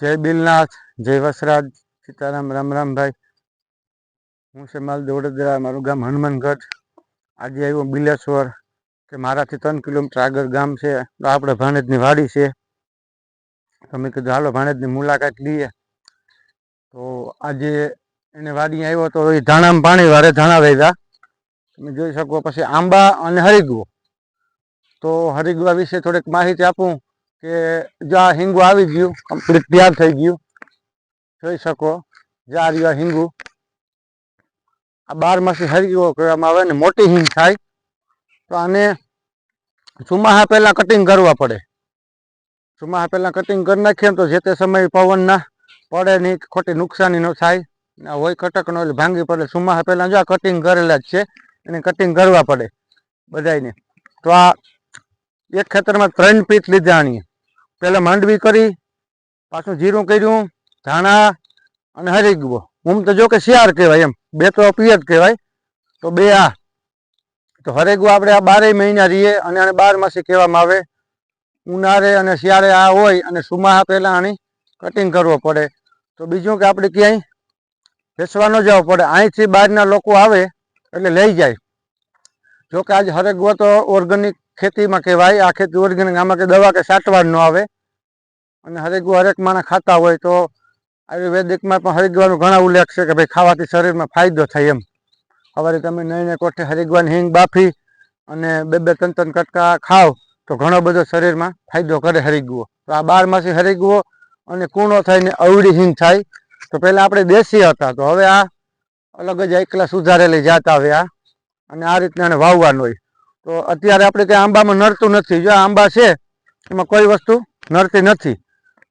જય બિલનાથ, જય વસરાજ, સીતારામ, રામ, રામભાઈ. હું છે માલ દોડદરા, મારું ગામ હનુમાનગઢ. આજે આવ્યો બિલેશ્વર, કે મારાથી ત્રણ કિલોમીટર આગળ ગામ છે. તો આપણે ભાણેજની વાડી છે. તમે કીધું, હાલો ભાણેજની મુલાકાત લઈએ. તો આજે એને વાડી આવ્યો તો એ ધાણામાં પાણી વારે ધાણા વહેતા તમે જોઈ શકો, પછી આંબા અને હરિગવો તો હરિગવા વિશે થોડીક માહિતી આપું. કે જો આ હિંગુ આવી ગયું કમ્પ્લીટ તૈયાર થઈ ગયું, જોઈ શકો જે આ હિંગુ. આ બારમાસી માસી હરિગવો કહેવામાં આવે ને મોટી હિંગ થાય, તો આને ચોમાસા પહેલા કટિંગ કરવા પડે. ચોમાસા પહેલા કટિંગ કરી નાખીએ તો જે તે સમયે પવનના પડે નહીં ખોટી નુકસાની ન થાય. હોય કટકનો એટલે ભાંગી પડે. ચોમાસા પહેલાં જો આ કટિંગ કરેલા જ છે, એને કટિંગ કરવા પડે બધાયને. તો આ એક ખેતરમાં ત્રણ પીસ લીધા આની પહેલા માંડવી કરી, પાછું જીરું કર્યું, ધાણા અને હરીગવો હું તો જો કે શિયાળ કહેવાય એમ. બે તો પિયત કહેવાય. તો બે આ. તો હરેગવો આપણે આ બારેય મહિના રહીએ અને આને બાર માસી કહેવામાં આવે. ઉનાળે અને શિયાળે આ હોય અને સુમાહા પહેલાં આની કટિંગ કરવો પડે. તો બીજું કે આપણે ક્યાંય વેચવા ન જવું પડે. અહીંથી બહારના લોકો આવે એટલે લઈ જાય. જો કે આજે હરેગવો તો ઓર્ગેનિક ખેતીમાં કહેવાય. આ ખેતી ઓર્ગેનિક આમાં કે દવા કે સાટવા ન આવે. અને હરેગવું હરેક માણસ ખાતા હોય તો આયુર્વેદિકમાં પણ હરિદ્વારનો ઘણા ઉલ્લેખ છે કે ભાઈ ખાવાથી શરીરમાં ફાયદો થાય એમ. સવારે તમે નઈને કોઠે હરિદ્વારની હિંગ બાફી અને બે બે ત્રણ ત્રણ કટકા ખાવ તો ઘણો બધો શરીરમાં ફાયદો કરે હરિગવો તો આ બાર માસી હરિગવો અને કૂણો થાય ને અવળી હિંગ થાય. તો પહેલાં આપણે દેશી હતા. તો હવે આ અલગ જ એકલા સુધારેલી જાત આવે આ. અને આ રીતના એને વાવવાનું હોય. તો અત્યારે આપણે કંઈ આંબામાં નડતું નથી. જો આંબા છે, એમાં કોઈ વસ્તુ નડતી નથી.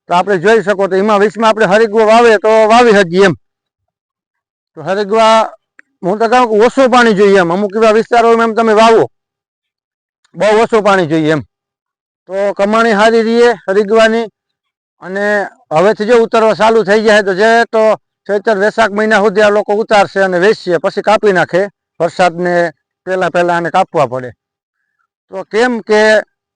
તો આપણે જોઈ શકો તો એમાં વીસમાં આપણે હરિગવા વાવે તો વાવી શકીએ એમ. તો હરિગવા, હું તો કહું કે ઓછું પાણી જોઈએ એમ. અમુક એવા વિસ્તારોમાં એમ તમે વાવો. બહુ ઓછું પાણી જોઈએ એમ. તો કમાણી સારી રહીએ હરિગવાની. અને હવેથી જો ઉતરવા ચાલુ થઈ જાય તો જે તો ચૈતર વૈશાખ મહિના સુધી આ લોકો ઉતારશે અને વેચશે, પછી કાપી નાખે. વરસાદને પહેલાં પહેલાં આને કાપવા પડે. તો કેમ કે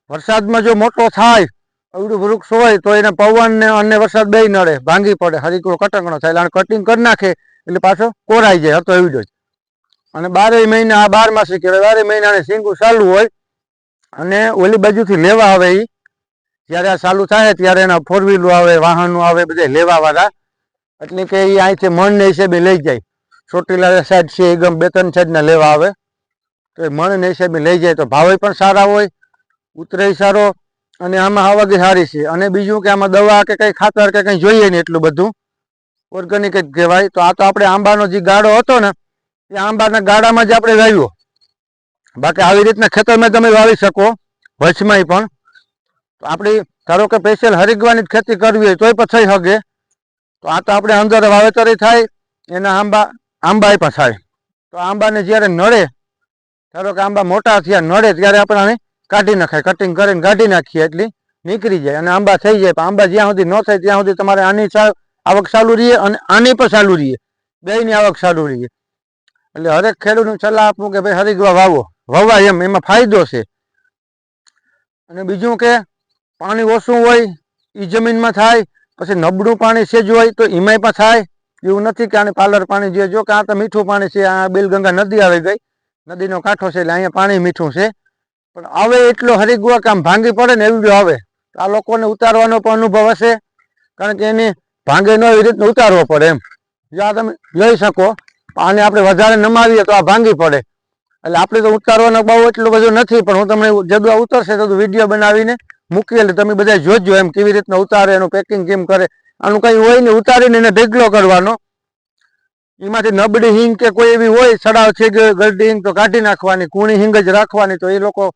વરસાદમાં જો મોટો થાય અવડું વૃક્ષ હોય, તો એને પવનને અને વરસાદ બે નડે, ભાંગી પડે હરીકડો કટકણો થાય, એટલે કટિંગ કરી નાખે, એટલે પાછો કોરાઈ જાય, હતો એવડો જ. અને બારેય મહિના, આ બાર માસી કહેવાય બારે મહિનાને સિંગું ચાલુ હોય, અને ઓલી બાજુથી લેવા આવે એ જ્યારે આ ચાલુ થાય, ત્યારે એના ફોર વ્હીલો આવે વાહનો આવે બધા લેવાવાળા એટલે કે એ અહીંથી મનને હિસાબે લઈ જાય. ચોટીલા સાઈડ છે એ ગમ બે ત્રણ સાઈડના લેવા આવે. તો એ મણને હિસાબે લઈ જાય તો ભાવે પણ સારા હોય, ઉતરે સારો અને આમાં હવાગી સારી છે. અને બીજું કે આમાં દવા કે કંઈ ખાતર કે કંઈ જોઈએ નહીં એટલું બધું. ઓર્ગેનિક જ કહેવાય. તો આ તો આપણે આંબાનો જે ગાળો હતો ને, એ આંબાના ગાળામાં જ આપણે વાવ્યો. બાકી આવી રીતના ખેતરમાં તમે વાવી શકો વચમાંય પણ. તો આપણી ધારો કે સ્પેશિયલ હરિગવાની જ ખેતી કરવી હોય તોય પણ થઈ શકે. તો આ તો આપણે અંદર વાવેતર થાય, એના આંબા આંબા પણ થાય. તો આંબાને જ્યારે નડે, ધારો કે આંબા મોટા થયા, નડે ત્યારે આપણે આને કાઢી નાખાય કટિંગ કરીને કાઢી નાખીએ એટલી નીકળી જાય અને આંબા થઈ જાય. પણ આંબા જ્યાં સુધી ન થાય ત્યાં સુધી તમારે આની આવક ચાલુ રહીએ અને આની પણ ચાલુ રહીએ. બેયની આવક ચાલુ રહીએ. એટલે હરેક ખેડૂતનું સલાહ આપું કે ભાઈ હરિગવા વાવો. વવાય એમ, એમાં ફાયદો છે. અને બીજું કે પાણી ઓછું હોય એ જમીનમાં થાય, પછી નબળું પાણી સેજ હોય તો એમાંય પણ થાય. એવું નથી કે આને પાલર પાણી જે જો કે આ તો મીઠું પાણી છે, આ બેલગંગા નદી આવી ગઈ. નદીનો કાંઠો છે એટલે અહીંયા પાણી મીઠું છે. પણ આવે એટલો હરિગુવા કામ ભાંગી પડે ને એવું આવે. તો આ લોકોને ઉતારવાનો પણ અનુભવ હશે. કારણ કે એને ભાંગે ન એવી રીતનો ઉતારવો પડે એમ. આ તમે લઈ શકો આને આપણે વધારે નમાવીએ તો આ ભાંગી પડે. એટલે આપણે તો ઉતારવાનો બહુ એટલું બધું નથી, પણ હું તમને જદુ આ ઉતરશે તો વીડિયો બનાવીને મૂકી એટલે તમે બધા જોજો એમ કેવી રીતના ઉતારે, એનું પેકિંગ કેમ કરે. આનું કંઈ હોય ને ઉતારીને એને ભેગલો કરવાનો. એમાંથી નબળી હિંગ કે કોઈ એવી હોય, સડાવ છે ગરડી હિંગ, તો કાઢી નાખવાની. કૂણી હિંગ જ રાખવાની, તો એ લોકો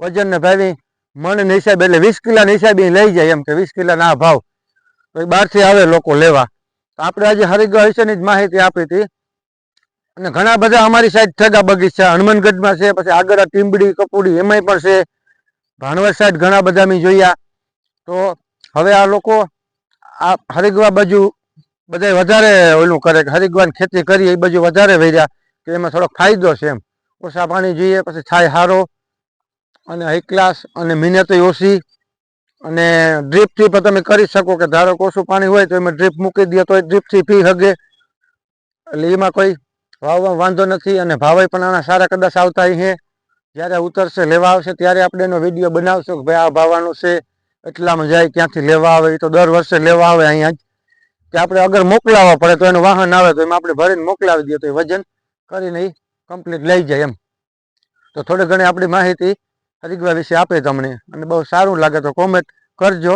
વજન ને ભાવી મણ હિસાબે, એટલે વીસ કિલોના હિસાબે લઈ જાય એમ કે વીસ કિલોના આ ભાવ. તો એ બહારથી આવે લોકો લેવા. તો આપણે આજે હરિદ્વાર વિશેની જ માહિતી આપી હતી. અને ઘણા બધા અમારી સાઈડ થગા બગીચા હનુમાનગઢમાં છે, પછી આગળ ટીમ્બડી કપુડી એમાંય પણ છે. ભાણવડ સાઈડ ઘણા બધા મેં જોયા. તો હવે આ લોકો આ હરિગવા બાજુ બધા વધારે ઓલું કરે કે હરિગવાની ખેતી કરીએ એ બાજુ વધારે વેર્યા કે એમાં થોડોક ફાયદો છે એમ. ઓછા પાણી જોઈએ, પછી થાય સારો અને હાઈ ક્લાસ અને મહેનત ઓછી. અને ડ્રીપથી પણ તમે કરી શકો કે ધારો ઓછું પાણી હોય તો એમાં ડ્રીપ મૂકી દે તો એ ડ્રીપથી પી શકે એટલે એમાં કોઈ વાવવા વાંધો નથી અને ભાવે પણ આના સારા કદાચ આવતા છે જ્યારે ઉતરશે, લેવા આવશે, ત્યારે આપણે એનો વીડિયો બનાવશું કે ભાઈ આ ભાવવાનું છે. એટલામાં જાય ક્યાંથી લેવા આવે એ તો દર વર્ષે લેવા આવે અહીંયા જ. કે આપણે અગર મોકલાવવા પડે તો એનું વાહન આવે, તો એમાં આપણે ભરીને મોકલાવી દઈએ, તો એ વજન કરીને એ કમ્પ્લીટ લઈ જાય એમ. તો થોડી ઘણી આપણી માહિતી હરિગવા વિશે આપે તમને. અને બહુ સારું લાગે તો કોમેન્ટ કરજો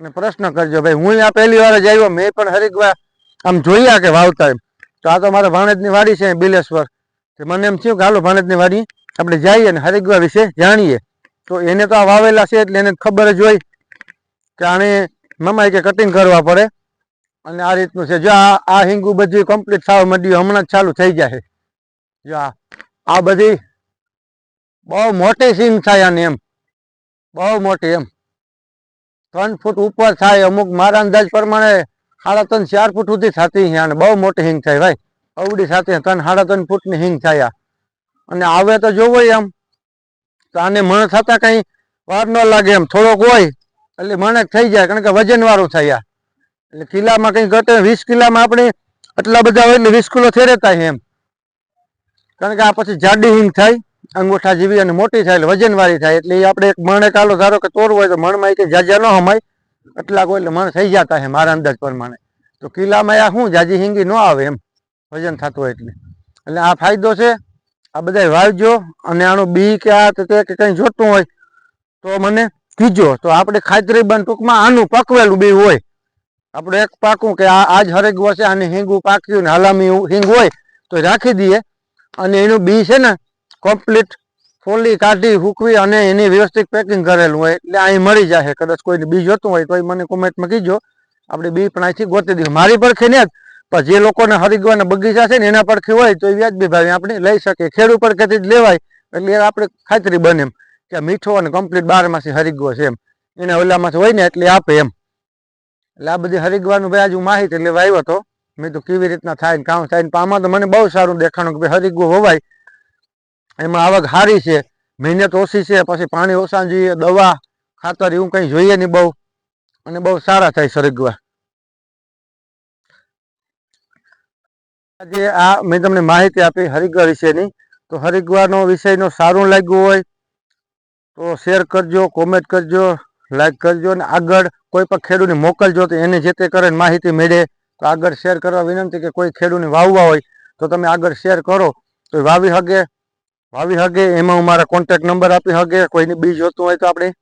અને પ્રશ્ન કરજો. ભાઈ, હું આ પહેલી વાર જ આવ્યો, મેં પણ હરિગવા આમ જોયા કે વાવતા એમ. તો આ તો મારા ભાણેજની વાડી છે, બિલેશ્વર. મને એમ થયું કે હાલો, ભાણેજની વાડી આપણે જઈએ અને હરિગવા વિશે જાણીએ. તો એને તો આ વાવેલા છે એટલે એને ખબર જ હોય કે આને મમાઈ કે કટિંગ કરવા પડે. અને આ રીતનું છે. જો આ હિંગુ બધી કમ્પ્લીટ થવા માંડ્યું હમણાં જ ચાલુ થઈ જાય જો આ બધી બહુ મોટી સિંગ થાય આને એમ. બહુ મોટી એમ. ત્રણ ફૂટ ઉપર થાય. અમુક મારા અંદાજ પ્રમાણે સાડા ત્રણ ચાર ફૂટ સુધી થતી છે બહુ મોટી હિંગ થાય ભાઈ. અવડી સાથે ત્રણ સાડા ત્રણ ફૂટની હિંગ થાય અને આવે તો જોવો એમ તો આને મણ થતા કઈ વાર ન લાગે એમ. થોડોક હોય, એટલે મણક થઈ જાય, કારણ કે વજન વાળું થાય એટલે કિલ્લામાં કઈ ઘટે, વીસ કિલ્લામાં આપણે આટલા બધા હોય એટલે વીસ કિલો થેરેતા એમ. કારણ કે આ પછી જાડી હિંગ થાય, અંગૂઠા જેવી અને મોટી થાય, એટલે વજનવાળી થાય, એટલે એ આપણે એક મણે કાલો ધારો કે તોરવું હોય તો મણમાં કે જાજા ન હમાય. એટલા કોઈ એટલે મણ થઈ જતા છે મારા અંદાજ પ્રમાણે. તો કિલ્લામાં આ શું જાજી હિંગી ન આવે એમ, વજન થતું હોય એટલે. એટલે આ ફાયદો છે આ બધા વાવજો અને આનું બી કે આ કે કંઈ જોતું હોય તો મને કીજો. તો આપણે ખાતરી બંધ ટૂંકમાં આનું પકવેલું બી હોય. આપણે એક પાકું કે આ આજ હરેગવો છે, આને હિંગું પાક્યું ને હલામી હિંગ હોય તો રાખી દઈએ. અને એનું બી છે ને કમ્પ્લીટ ફોલી કાઢી, હૂકવી અને એની વ્યવસ્થિત પેકિંગ કરેલું હોય. એટલે અહીં મળી જાય કદાચ કોઈને બી જોતું હોય તો મને કોમેન્ટમાં કીજો. આપણે બી પણ અહીંથી ગોતી દઈએ. મારી પરખે ને જ પણ જે લોકોને હરિદ્વારના બગીચા છે ને એના પરથી હોય તો એ વ્યાજબી ભાવે આપણે લઈ શકીએ. ખેડૂત કેથી જ લેવાય. એટલે આપણે ખાતરી બને એમ કે મીઠો અને કમ્પ્લીટ બારમાંથી હરિગવો છે એમ. એના ઓલામાંથી હોય ને એટલે આપે એમ. એટલે આ બધી હરિગવાનું ભાઈ આજુ માહિતી એટલે આવ્યો હતો. મેં તો કેવી રીતના થાય ને કામ થાય ને આમાં તો મને બહુ સારું દેખાણું કે ભાઈ હરિદ્વાર હોવાય. એમાં આવક સારી છે, મહેનત ઓછી છે, પછી પાણી ઓછા જોઈએ, દવા, ખાતર, એવું કંઈ જોઈએ નહીં બહુ. અને બહુ સારા થાય સરગવા આજે આ મેં તમને માહિતી આપી હરિદ્વાર વિશેની. તો હરિદ્વારનો વિષયનો સારું લાગ્યું હોય તો શેર કરજો કોમેન્ટ કરજો લાઈક કરજો અને આગળ કોઈ પણ ખેડૂતને મોકલજો તો એને જે તે કરે માહિતી મેળે. તો આગળ શેર કરવા વિનંતી કે કોઈ ખેડૂતને વાવવા હોય તો તમે આગળ શેર કરો. તો વાવી હગે વાવી હગે, એમાં હું મારા કોન્ટેક નંબર આપી હગે. કોઈને બી જોતું હોય તો આપણે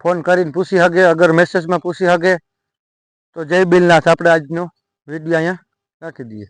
ફોન કરીને પૂછી હગે, અગર મેસેજમાં પૂછી હગે. તો જય બિલનાથ, આપણે આજનો વીડિયો અહીંયા રાખી દઈએ.